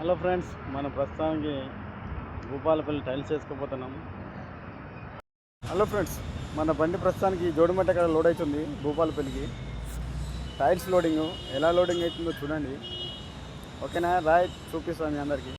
Hello friends మన ప్రస్తుతానికి Bhupalpally tiles వేసుకోపోతున్నాం హలో ఫ్రెండ్స్ మన బండి ప్రస్తుతానికి జోడిమెట్ట కాడ లోడ్ అవుతుంది భూపాలపల్లికి. టైల్స్ లోడింగ్ ఎలా లోడింగ్ అవుతుందో చూడండి. ఓకేనా? రాయ్ చూపిస్తాను మీ అందరికీ.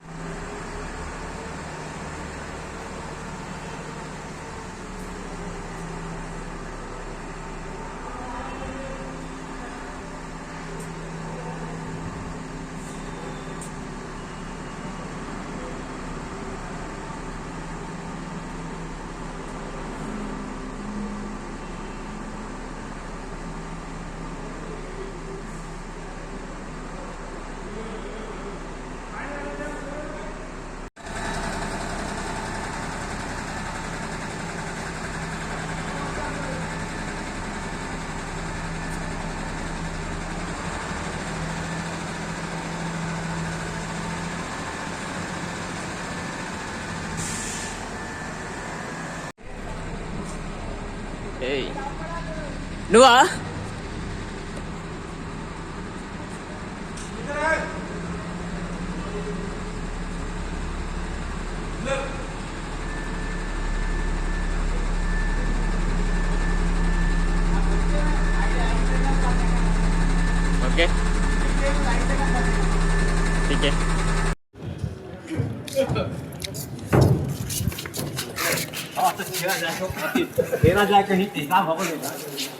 rồi. Nữa ok. ठीक है तेरा जाए कहीं हिसाब हो जाएगा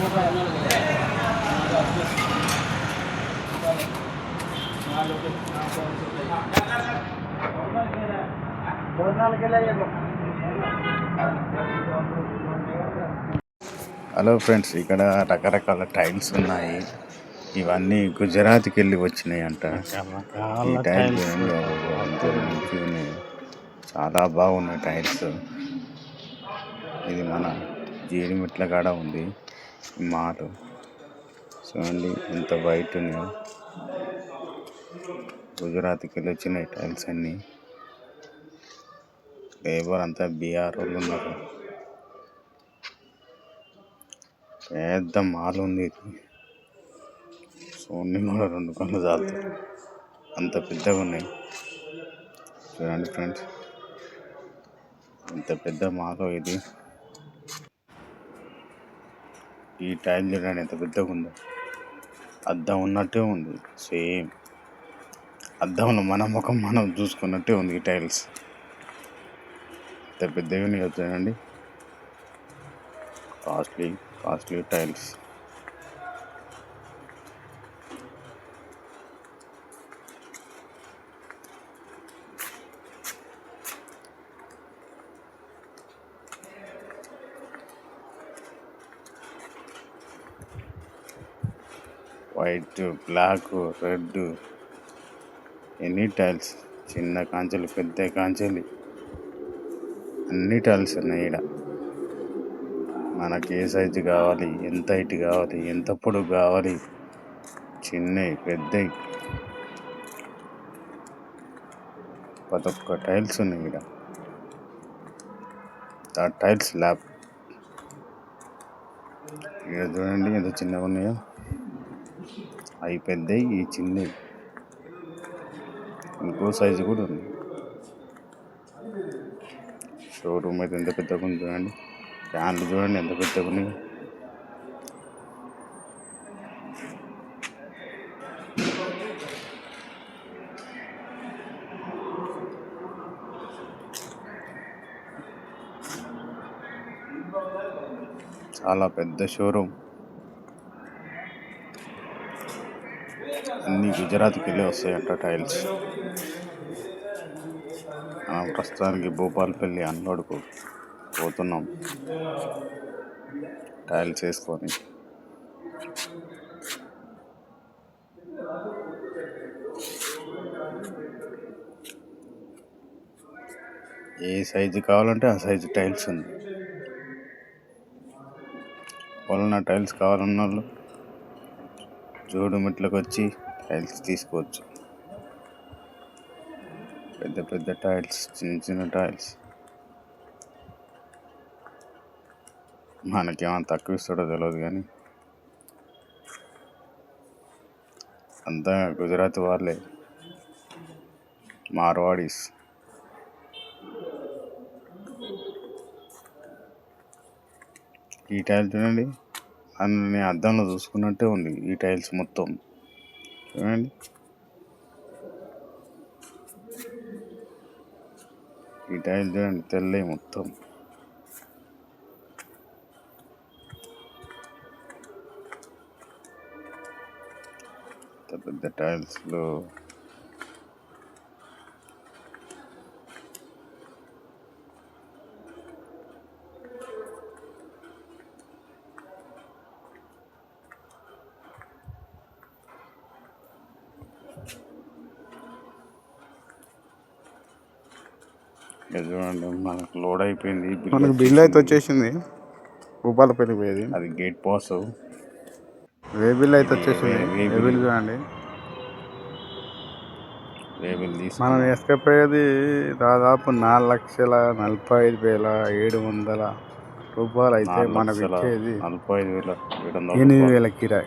Hello friends ఇక్కడ రకరకాల టైల్స్ ఉన్నాయి. ఇవన్నీ గుజరాత్కి వెళ్ళి వచ్చినాయి అంట. ఈ టైల్స్ ఉన్నాయి. చాలా బాగున్నాయి టైల్స్. ఇది మన జీడిమిట్ల కాడ ఉంది. మాలు చూడండి ఎంత వైట్ ఉన్నాయో. గుజరాత్కి వెళ్ళి వచ్చినాయి టైల్స్ అన్నీ. లేబర్ అంతా బీఆర్ వాళ్ళు ఉన్నారు. పెద్ద మాల్ ఉంది ఇది. చూడండి కూడా రెండు కళ్ళు చాలుతాయి అంత పెద్దగా ఉన్నాయి. చూడండి ఫ్రెండ్స్. ఇంత పెద్ద మాలో ఇది. ఈ టైం చూడండి ఎంత పెద్దగా ఉందో. అద్దం ఉన్నట్టే ఉంది. సేమ్. అద్దంలో మన ముఖం మనం చూసుకున్నట్టే ఉంది ఈ టైల్స్. ఎంత పెద్దగా ఉన్నాయి చూడండి. Costly costly tiles. White black red any tiles? చిన్న కాంచెలు పెద్ద కాంచెలు. అన్ని టైల్స్ ఉన్నాయి ఈడ. మనకి ఏ సైజు కావాలి ఎంత హైట్ కావాలి ఎంత పొడుగు కావాలి? చిన్నవి పెద్దవి. పదొక్క ఒక్క టైల్స్ ఉన్నాయి ఇక్కడ ఆ టైల్స్ ల్యాబ్. ఇక్కడ చూడండి ఎంత చిన్నగా ఉన్నాయో. అవి పెద్దవి ఈ చిన్నవి ఇంకో సైజు కూడా ఉంది. షోరూమ్ అయితే ఎంత పెద్దగా ఉంది చూడండి. ఫ్యాన్లు చూడండి ఎంత పెద్దగా ఉన్నాయి. చాలా పెద్ద షోరూమ్. అన్ని గుజరాత్కి వెళ్ళి వస్తాయంట టైల్స్. మనం ప్రస్తుతానికి భూపాల్పల్లి అన్లోడ్కు పోతున్నాం. టైల్స్ వేసుకొని. ఏ సైజు కావాలంటే ఆ సైజు టైల్స్ ఉంది. వలన టైల్స్ కావాలన్న వాళ్ళు? జోడు మెట్లకు వచ్చి టైల్స్ తీసుకోవచ్చు. పెద్ద పెద్ద టైల్స్ చిన్న చిన్న టైల్స్. మనకేమైనా తక్కువ ఇస్తాడో తెలియదు కానీ. అంతా గుజరాత్ వాళ్ళే. మార్వాడీస్. ఈ టైల్ చూడండి. నన్ను నేను అద్దంలో చూసుకున్నట్టే ఉంది ఈ టైల్స్ మొత్తం. చూడండి ఈ టైల్ చూడండి తెల్లవి మొత్తం. పెద్ద పెద్ద టైల్స్లో చూడండి మనకు లోడ్ అయిపోయింది. బిల్ మనకు బిల్ అయితే వచ్చేసింది. భూపాలపల్లి పోయేది అది గేట్ పాస్ వే బిల్ అయితే వచ్చేసింది. Way- way way bill. Bill చూడండి. లేబుల్ మనం వేసుకపోయేది దాదాపు నాలుగు లక్షల నలభై ఐదు వేల ఏడు వందల రూపాయలు అయితే మనకు ఇచ్చేది. నలభై ఐదు వేల ఎనిమిది. వేల కిరాయి.